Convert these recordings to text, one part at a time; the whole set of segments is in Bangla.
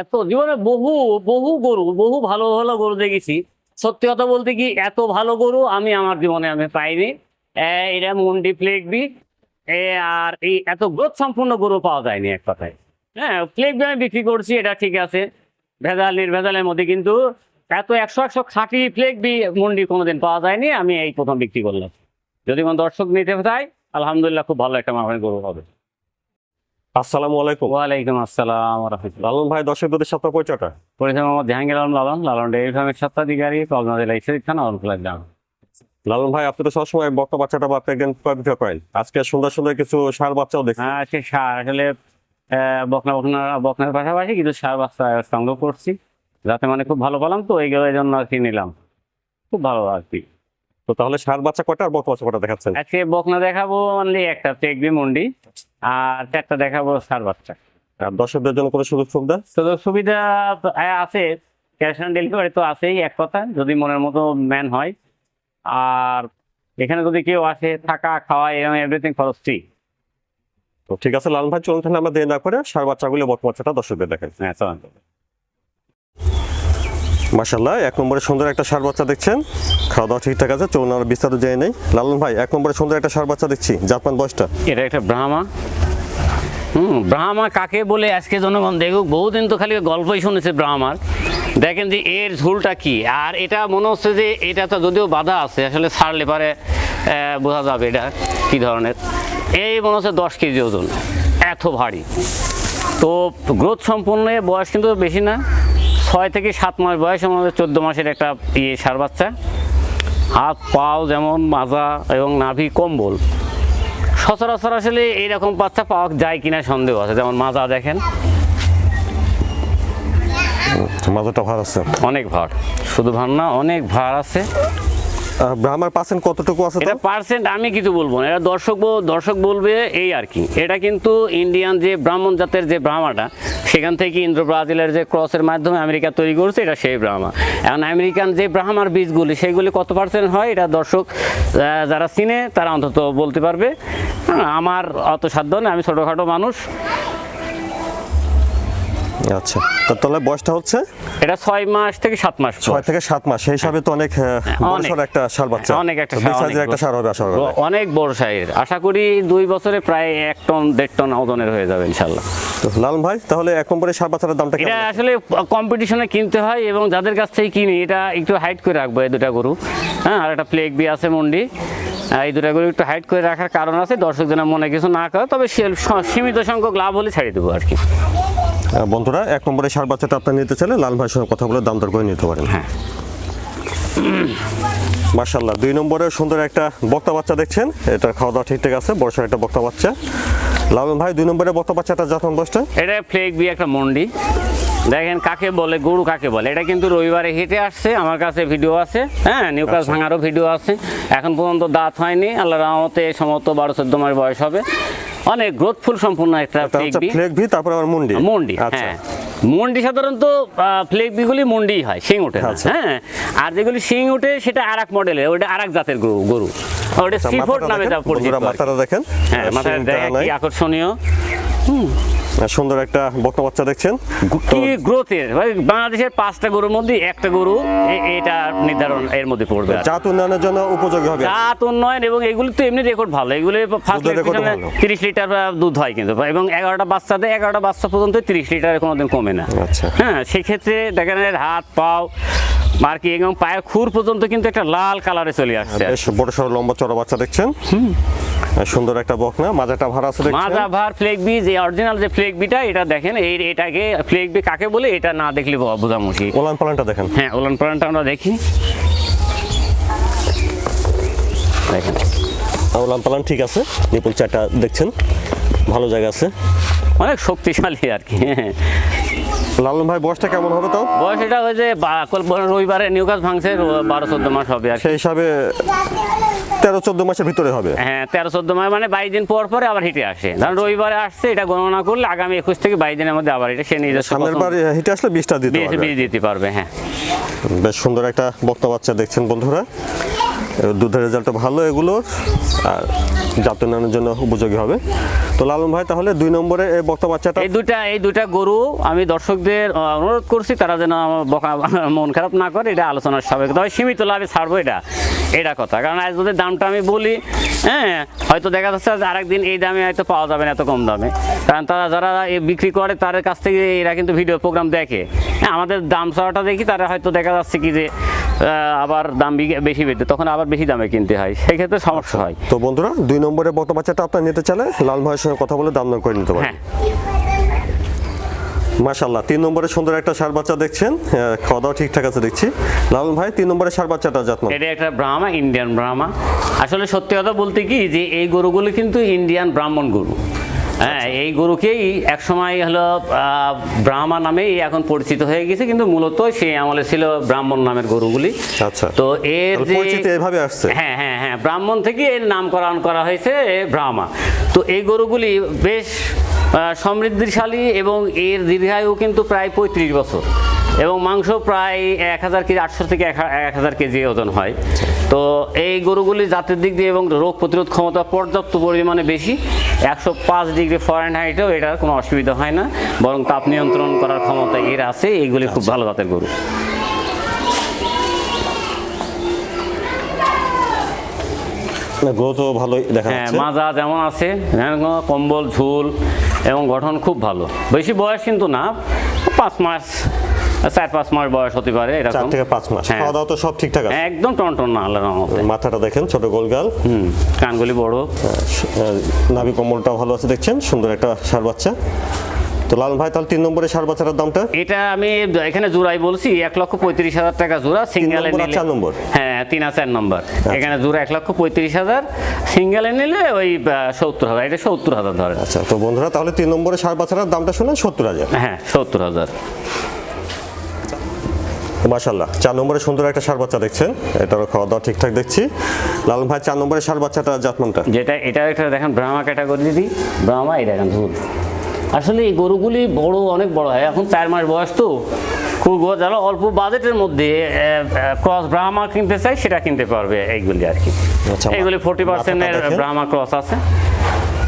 এত জীবনে বহু বহু গরু, বহু ভালো ভালো গরু দেখেছি। সত্যি কথা বলতে কি, এত ভালো গরু আমি আমার জীবনে আমি পাইনি। এটা মুন্ডি ফ্লেগবি এ, আর এই এত গ্রোথ সম্পূর্ণ গরু পাওয়া যায়নি এক কথায়। হ্যাঁ ফ্লেগবি আমি বিক্রি করছি, এটা ঠিক আছে। ভেজাল, নির্ভেজালের মধ্যে কিন্তু এত একশো একশো খাঁটি ফ্লেগবি মুন্ডি কোনোদিন পাওয়া যায়নি, আমি এই প্রথম বিক্রি করলাম। যদি কোনো দর্শক নিতে চাই আলহামদুলিল্লাহ খুব ভালো একটা মানের গরু হবে। আসসালামু আলাইকুম। ওয়ালাইকুম আসসালাম রহমতুল্লাহ। লালন ভাই দর্শকদের সাথে পরিচয়টা? পরিচয় মোহাম্মদ জাহাঙ্গীর আলম লালন লালন ডেইরি ফার্মের স্বত্বাধিকারী পাবনা জেলা থানা গ্রাম। লালন ভাই আপনি তো সবসময় বক্তা বাচ্চাটা বা প্রেগনেন্ট বিক্রি করেন। আজকে সুন্দর সুন্দর কিছু সার বাচ্চাও দেখছি। হ্যাঁ সে সার আসলে বকনা বকনা বকনার পাশাপাশি কিছু সার বাচ্চা সংগ্রহ করছি। যাতে মানে খুব ভালো পেলাম তো এইগুলো এই জন্য আর কি নিলাম। খুব ভালো আর কি। তো তাহলে সার বাচ্চা কটা আর বক্তা বাচ্চা কটা দেখাচ্ছেন? আজকে বকনা দেখাবো অনলি একটা টেকবি মন্ডি আর চারটা দেখাবো সার বাচ্চা। আর দর্শকদের জন্য কোনো সুযোগ সুবিধা? সুযোগ সুবিধা আছে ক্যাশ অন ডেলিভারি তো আছেই এক কথা যদি মনের মতো ম্যান হয়। আর এখানে যদি কেউ আসে থাকা খাওয়া এবং এভরিথিং খরচ ফ্রি তো ঠিক আছে লালন ভাই চলুন তাহলে আমরা দেরি না করে সার বাচ্চাগুলো বক্তা বাচ্চাটা দর্শকদের দেখেন হ্যাঁ মাসাল্লাহ এক নম্বরে সুন্দর একটা সার বাচ্চা দেখছেন। খাওয়া দাওয়া ঠিকঠাক আছে, চলুন আমরা বিস্তারিত জেনে নেই। লালন ভাই, এক নম্বরে সুন্দর একটা সার বাচ্চা দেখছি জাপান বয়সটা? এটা একটা ব্রাহ্মা। হুম, ব্রাহ্মা কাকে বলে, আজকে জনগণ দেখুক, বহুদিন তো খালি গল্পই শুনেছে ব্রাহ্মার। দেখেন যে এর ঝুলটা কি, আর এটা মনে হচ্ছে যে এটা তো যদিও বাধা আছে, আসলে ছাড়লে পারে বোঝা যাবে এটা কি ধরনের। এই মনে হচ্ছে দশ কেজি ওজন, এত ভারী। তো গ্রোথ সম্পূর্ণ বয়স কিন্তু বেশি না। ছয় থেকে সাত মাস বয়স আমাদের চোদ্দ মাসের একটা ইয়ে সার বাচ্চা। হাত পাও যেমন মাজা এবং নাভি কম্বল। সচরাচর আসলে এইরকম বাচ্চা পাওয়া যায় কিনা সন্দেহ আছে যেমন মাজা দেখেন। মাজাটা ভার আছে। অনেক ভার শুধু ভার না অনেক ভার আছে। ব্রাহ্মার পার্সেন্ট কতটুকু আছে এটা পার্সেন্ট আমি কিছু বলব না। এটা দর্শক দর্শক বলবে এই আর কি। এটা কিন্তু ইন্ডিয়ান যে ব্রাহ্মণ জাতের যে ব্রাহ্মাটা সেখান থেকে ইন্দ্র ব্রাজিলের যে ক্রসের মাধ্যমে আমেরিকা তৈরি করছে এটা সেই ব্রাহ্মা এখন আমেরিকান যে ব্রাহ্মার বীজগুলি সেইগুলি কত পার্সেন্ট হয় এটা দর্শক যারা চিনে তারা অন্তত বলতে পারবে। আমার অত সাধ্য নেই আমি ছোটোখাটো মানুষ। আচ্ছা। তো তাহলে বয়সটা হচ্ছে? এটা ছয় মাস থেকে সাত মাস বয়স। ছয় থেকে সাত মাস সেই হিসাবে তো অনেক আহ, একটা সার বাচ্চা। অনেক একটা সাইজের একটা বড়। সার হবে আশা করা। অনেক বড় সাইজের। আশা করি দুই বছরে প্রায় এক টন দেড় টন ওজনের হয়ে যাবে ইনশাল্লাহ তো লালন ভাই তাহলে এক নম্বরে সার বাচ্চাটার দামটা এটা আসলে কম্পিটিশনে কিনতে হয় এবং যাদের কাছ থেকে কিনি এটা একটু হাইট করে রাখব এই দুটা গরু। হ্যাঁ আর একটা প্লেগ বি আছে মন্ডি। এই দুটা গরু একটু হাইট করে রাখার কারণ আছে। দর্শক যেন মনে কিছু না করে তবে সীমিত সংখ্যক লাভ হলে ছাড়িয়ে দেবো আর কি। বন্ধুরা এক নম্বরে সার বাচ্চাটা আপনার নিতে চাইলে লাল ভাইয়ের সঙ্গে কথা বলে দাম দর করে নিতে পারেন। হ্যাঁ। মার্শাল্লাহ দুই নম্বরে সুন্দর একটা বক্তা বাচ্চা দেখছেন। এটা খাওয়া দাওয়া ঠিকঠাক আছে বর্ষার একটা বক্তা বাচ্চা। লালন ভাই দুই নম্বরে বক্তা বাচ্চাটা যখন বয়সটা এটা ফ্লেগ বি একটা মন্ডি। দেখেন কাকে বলে গরু কাকে বলে? এটা কিন্তু রবিবারে হেঁটে আসছে আমার কাছে ভিডিও আছে। হ্যাঁ নিউকাস আচ্ছা। ভাঙারও ভিডিও আছে। এখন পর্যন্ত দাঁত হয়নি আল্লাহ রহমতে এই সমস্ত বারো চোদ্দ মাস বয়স হবে। অনেক গ্রোথফুল সম্পূর্ণ একটা ফ্লেক ভি তারপর আবার মুন্ডি। মন্ডি আচ্ছা। হ্যাঁ। মন্ডি সাধারণত ফ্লেগ মুন্ডি মন্ডি হয় শিং ওঠে আচ্ছা। হ্যাঁ। আর যেগুলি শিং ওঠে সেটা আর এক মডেলের ওটা আর এক জাতের গরু গরু। ওটা আচ্ছা, সিফোর্ড নামে যা পরিচিত। মাথাটা দেখেন। হ্যাঁ মাথাটা। কি আকর্ষণীয়। আহ, সুন্দর একটা বক্তা বাচ্চা দেখছেন। কি গ্রোথের? বাংলাদেশের পাঁচটা গরুর মধ্যে একটা গরু এটা নির্ধারণ এর মধ্যে পড়বে জাত উন্নয়নের জন্য উপযোগী হবে জাত উন্নয়ন এবং এগুলি তো এমনি রেকর্ড ভালো। এগুলি ফার্স্ট। তিরিশ লিটার বা দুধ হয় কিন্তু। এবং এগারোটা বাচ্চা দেয় এগারোটা বাচ্চা পর্যন্ত তিরিশ লিটারের কোনোদিন কমে না। আচ্ছা। হ্যাঁ সেক্ষেত্রে দেখেন হাত পাও আর কি এবং পায়ের খুর পর্যন্ত কিন্তু একটা লাল কালারে চলে আসছে বড় সড়ো লম্বা চড়া বাচ্চা দেখছেন। আর সুন্দর একটা বকনা। মাজাটা ভাড়া আছে দেখছেন? মাজা ভার ফ্লেক বি যে অরিজিনাল যে ফ্লেক বিটা এটা দেখেন এই এটাকে ফ্লেক বি কাকে বলে এটা না দেখলে বোঝা মুশকিল। ওলান পালানটা দেখেন। হ্যাঁ ওলান পালানটা আমরা দেখি। দেখেন। ওলান পালান ঠিক আছে নিপুল চারটা দেখছেন ভালো জায়গা আছে। অনেক শক্তিশালী আর কি। লালন ভাই বয়সটা কেমন হবে তাও? বয়স এটা হয়েছে রবিবারে নিউকাস ভাঙছে বারো চোদ্দ মাস হবে আর সেই হিসাবে তেরো চোদ্দ মাসের ভিতরে হবে। হ্যাঁ তেরো চোদ্দ মাস মানে বাইশ দিন পর পরে আবার হিটে আসে। ধরুন রবিবারে আসছে এটা গণনা করলে আগামী একুশ থেকে বাইশ দিনের মধ্যে আবার এটা সে নিজস্ব সামনের বার হিটে আসলে বিশটা দিতে পারবে। দিতে পারবে হ্যাঁ। বেশ সুন্দর একটা বক্তা বাচ্চা দেখছেন বন্ধুরা। দুধের রেজাল্ট ভালো এগুলোর আর জাত জন্য উপযোগী হবে। তো লালন ভাই, তাহলে দুই নম্বরে এই বক্তা বাচ্চাটা এই দুইটা এই দুইটা গরু আমি দর্শকদের অনুরোধ করছি, তারা যেন বকা, মন খারাপ না করে, এটা আলোচনার সাবেক তবে সীমিত লাভে ছাড়বো এটা এটা কথা। কারণ আজ যদি দামটা আমি বলি হ্যাঁ হয়তো দেখা যাচ্ছে আরেকদিন এই দামে হয়তো পাওয়া যাবে না এত কম দামে। কারণ তারা যারা বিক্রি করে, তাদের কাছ থেকে এরা কিন্তু ভিডিও প্রোগ্রাম দেখে। হ্যাঁ আমাদের দাম ছাড়াটা দেখি, তারা হয়তো দেখা যাচ্ছে কি যে আবার দাম বেশি বেঁধে তখন আবার বেশি দামে কিনতে হয়। সেক্ষেত্রে সমস্যা হয়। তো বন্ধুরা দুই নম্বরে বক্তা বাচ্চাটা আপনার নিতে চাইলে লাল ভাইয়ের সঙ্গে কথা বলে দাম দর করে নিতে পারেন। হ্যাঁ। মাশাল্লাহ তিন নম্বরে সুন্দর একটা সার বাচ্চা দেখছেন। আহ, খাওয়া দাওয়া ঠিকঠাক আছে দেখছি। লালন ভাই তিন নম্বরে সার বাচ্চাটা যত্ন। এটা একটা ব্রাহ্মা ইন্ডিয়ান ব্রাহ্মা। আসলে সত্যি কথা বলতে কি যে এই গরুগুলো কিন্তু ইন্ডিয়ান ব্রাহ্মণ গরু। হ্যাঁ এই গরুকেই একসময় হলো ব্রাহ্মা নামেই এখন পরিচিত হয়ে গেছে কিন্তু মূলত সেই আমলে ছিল ব্রাহ্মণ নামের গরুগুলি। আচ্ছা। তো এর যে পরিচিতি এভাবে আসছে। হ্যাঁ হ্যাঁ হ্যাঁ ব্রাহ্মণ থেকে এর নামকরণ করা হয়েছে ব্রাহ্মা। তো এই গরুগুলি বেশ সমৃদ্ধিশালী এবং এর দীর্ঘায়ু কিন্তু প্রায় পঁয়ত্রিশ বছর। এবং মাংস প্রায় এক হাজার কেজি আটশো থেকে এক হাজার কেজি ওজন হয়। তো এই গরুগুলি জাতের দিক দিয়ে এবং রোগ প্রতিরোধ ক্ষমতা পর্যাপ্ত পরিমাণে বেশি। একশো পাঁচ ডিগ্রি ফরেন হাইটেও এটার কোনো অসুবিধা হয় না। বরং তাপ নিয়ন্ত্রণ করার ক্ষমতা এর আছে। এইগুলি খুব ভালো জাতের গরু। ভালোই দেখা হ্যাঁ মাজা যেমন আছে কম্বল ঝুল এবং গঠন খুব ভালো। বেশি বয়স কিন্তু না পাঁচ মাস চার পাঁচ মাস বয়স হতে পারে চার এরকম থেকে পাঁচ মাস। হ্যাঁ। খাওয়া দাওয়া তো সব ঠিকঠাক আছে? একদম টনটন না আল্লাহর রহমতে। মাথাটা দেখেন ছোট গোলগাল হুম কানগুলি বড়। নাভি কম্বলটা ভালো আছে দেখছেন? সুন্দর একটা সার বাচ্চা। তো লালন ভাই তাহলে তিন নম্বরে সার বাচ্চাটার দামটা? এটা আমি এখানে জোড়াই বলছি এক লক্ষ পঁয়ত্রিশ হাজার টাকা জোড়া সিঙ্গেলে চার নম্বর? হ্যাঁ তিন আর চার নম্বর। এখানে জোড়া এক লক্ষ পঁয়ত্রিশ হাজার সিঙ্গেলে নিলে ওই সত্তর হাজার এটা সত্তর হাজার ধরে আচ্ছা তো বন্ধুরা তাহলে তিন নম্বরে সার বাচ্চাটার দামটা শুনেন সত্তর হাজার। হ্যাঁ সত্তর হাজার। মাশাল্লাহ চার নম্বরে সুন্দর একটা সার বাচ্চা দেখছেন। এটারও খাওয়া দাওয়া ঠিকঠাক দেখছি। লালন ভাই চার নম্বরে সার বাচ্চাটা জাতমানটা? যেটা এটা একটা দেখেন ব্রাহ্মা ক্যাটাগরি দিই ব্রাহ্মা এই দেখেন দুধ আসলে এই গরুগুলি বড় অনেক বড় হয়। এখন চার মাস বয়স তো। খুব যারা অল্প বাজেটের মধ্যে ক্রস ব্রাহ্মা কিনতে চাই সেটা কিনতে পারবে এইগুলি আর কি। আচ্ছা, এইগুলি ফোর্টি পার্সেন্টের ব্রাহ্মা ক্রস আছে।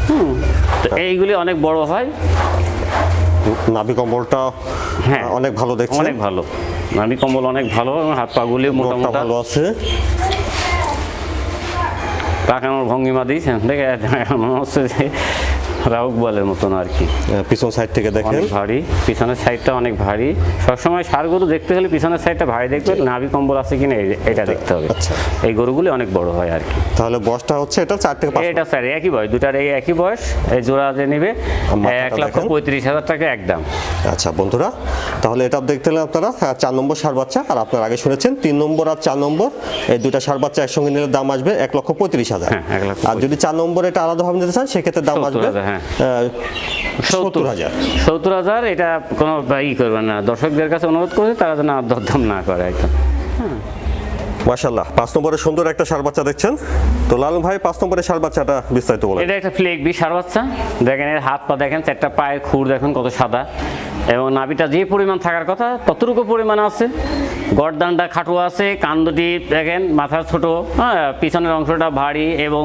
হুম তো এইগুলি অনেক বড় হয়। নাভি কম্বলটা হ্যাঁ। অনেক ভালো দেখছেন। অনেক ভালো। আমি কম্বল অনেক ভালো এবং হাত পাগুলি মোটামুটি। ভালো আছে। তাকে আমার ভঙ্গিমা দিয়েছেন দেখে মনে হচ্ছে যে রাউক বলের মতন আর কি। আহ, পিছন সাইড থেকে দেখেন। অনেক ভারী। পিছনের সাইডটা অনেক ভারী। সবসময় সার গরু দেখতে হলে পিছনের সাইডটা ভারী দেখবে নাভি কম্বল আছে কিনা এটা দেখতে হবে। আচ্ছা। এই গরুগুলি অনেক বড় হয় আর কি। তাহলে বয়সটা হচ্ছে এটা চার থেকে পাঁচ এটা স্যার একই বয়স দুটার এই একই বয়স এই জোড়া যে নেবে এক লক্ষ। পঁয়ত্রিশ হাজার টাকা একদম আচ্ছা বন্ধুরা তাহলে এটা দেখতে পেলেন আপনারা আহ, চার নম্বর সার বাচ্চা আর আপনারা আগে শুনেছেন তিন নম্বর আর চার নম্বর এই দুইটা সার বাচ্চা একসঙ্গে নিলে দাম আসবে এক লক্ষ পঁয়ত্রিশ হাজার। হ্যাঁ, আর যদি চার নম্বর এটা আলাদাভাবে নিতে চান সেক্ষেত্রে দাম 70 আসবে হ্যাঁ। সত্তর হাজার। সত্তর হাজার এটা কোনো ই করবেন না। দর্শকদের কাছে অনুরোধ করছে তারা যেন দরদাম না করে একদম। মাশাল্লাহ পাঁচ নম্বরে সুন্দর একটা সার বাচ্চা দেখছেন। তো লালন ভাই পাঁচ নম্বরের সার বাচ্চাটা বিস্তারিত বলেন। এটা একটা ফ্লেক বি সার বাচ্চা। দেখেন এর হাত পা দেখেন চারটা পায়ের খুর দেখেন কত সাদা। এবং নাভিটা যে পরিমাণ থাকার কথা ততটুকু পরিমাণ আছে। গরদানটা খাটো আছে, কান দুটি দেখেন মাথা ছোট হ্যাঁ পিছনের অংশটা ভারী এবং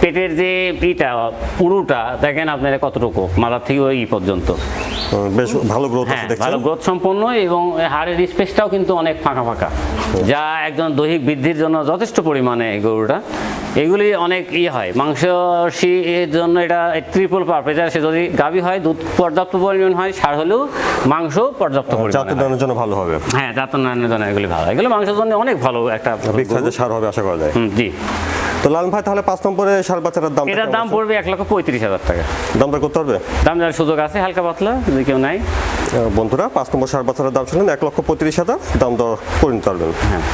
পেটের যে ইটা পুরুটা দেখেন আপনারা কতটুকু মাথার থেকে ওই পর্যন্ত। বেশ ভালো গ্রোথ হ্যাঁ আছে দেখছেন? ভালো গ্রোথ সম্পন্ন এবং হাড়ের স্পেসটাও কিন্তু অনেক ফাঁকা ফাঁকা। যা একজন দৈহিক বৃদ্ধির জন্য যথেষ্ট পরিমাণে এই গরুটা। এগুলি অনেক ই হয় মাংস এর জন্য এটা ট্রিপল পারপেজ সে যদি গাভী হয় দুধ পর্যাপ্ত পরিমাণ হয় সার হলেও মাংস পর্যাপ্ত পরিমাণে হয়। জন্য ভালো হবে। হ্যাঁ জাত উন্নয়নের জন্য এগুলি ভালো এগুলো মাংসের জন্য অনেক ভালো একটা সাইজের সার হবে আশা করা যায়। জি। তো লালন ভাই তাহলে পাঁচ নম্বরে সার বাচ্চাটার দাম এটার দাম পড়বে এক লক্ষ পঁয়ত্রিশ হাজার টাকা। দামটা করতে পারবে? দাম দেওয়ার সুযোগ আছে হালকা পাতলা যদি কেউ নাই বন্ধুরা পাঁচ নম্বর সার বাচ্চাটার দাম শুনলেন এক লক্ষ পঁয়ত্রিশ হাজার দাম দর করে নিতে পারবেন। হ্যাঁ।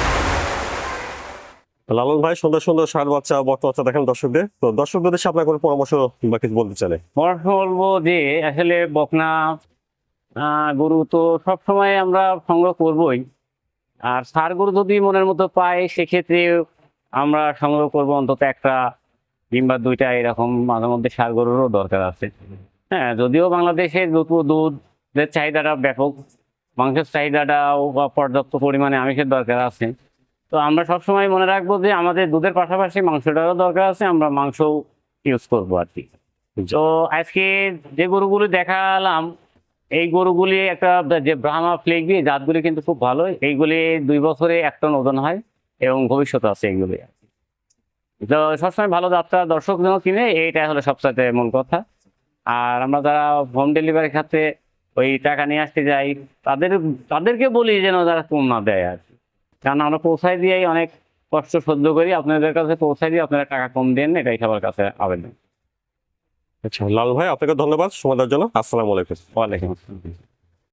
লালন ভাই সুন্দর সুন্দর সার বাচ্চা বক্ত বাচ্চা দেখেন দর্শকদের। তো দর্শকদের উদ্দেশ্যে আপনার কোনো পরামর্শ বা কিছু বলতে চাইলে? পরামর্শ বলব যে আসলে বকনা গরু তো সব সময় আমরা সংগ্রহ করবই। আর সার গরু যদি মনের মতো পাই সেক্ষেত্রে আমরা সংগ্রহ করব অন্তত একটা কিংবা দুইটা এরকম মাঝে মধ্যে সার গরুরও দরকার আছে। হ্যাঁ যদিও বাংলাদেশের দুধ দুধের চাহিদাটা ব্যাপক, মাংসের চাহিদাটাও পর্যাপ্ত পরিমাণে আমিষের দরকার আছে। তো আমরা সবসময় মনে রাখব যে আমাদের দুধের পাশাপাশি মাংসটারও দরকার আছে, আমরা মাংসও ইউজ করব আর কি। তো আজকে যে গরুগুলি দেখালাম, এই গরুগুলি একটা যে ব্রাহ্মা ফ্লেগবি জাতগুলি কিন্তু খুব ভালো। এইগুলি দুই বছরে এক টন ওজন হয়। এবং ভবিষ্যৎ আছে এইগুলি তো সবসময় ভালো যাত্রা দর্শক যেন কিনে এইটাই হলো সবসাথে মূল কথা। আর আমরা যারা হোম ডেলিভারি খাতে ওই টাকা নিয়ে আসতে যাই তাদের তাদেরকে বলি যেন তারা কম না দেয় আর কি। কারণ আমরা পৌঁছাই দিয়েই অনেক কষ্ট সহ্য করি। আপনাদের কাছে পৌঁছায় দিয়ে আপনারা টাকা কম দেন এটাই সবার কাছে আবেদন। আচ্ছা লাল ভাই আপনাকে ধন্যবাদ সময় দেওয়ার জন্য। আসসালামু আলাইকুম। ওয়ালাইকুম আসসালাম।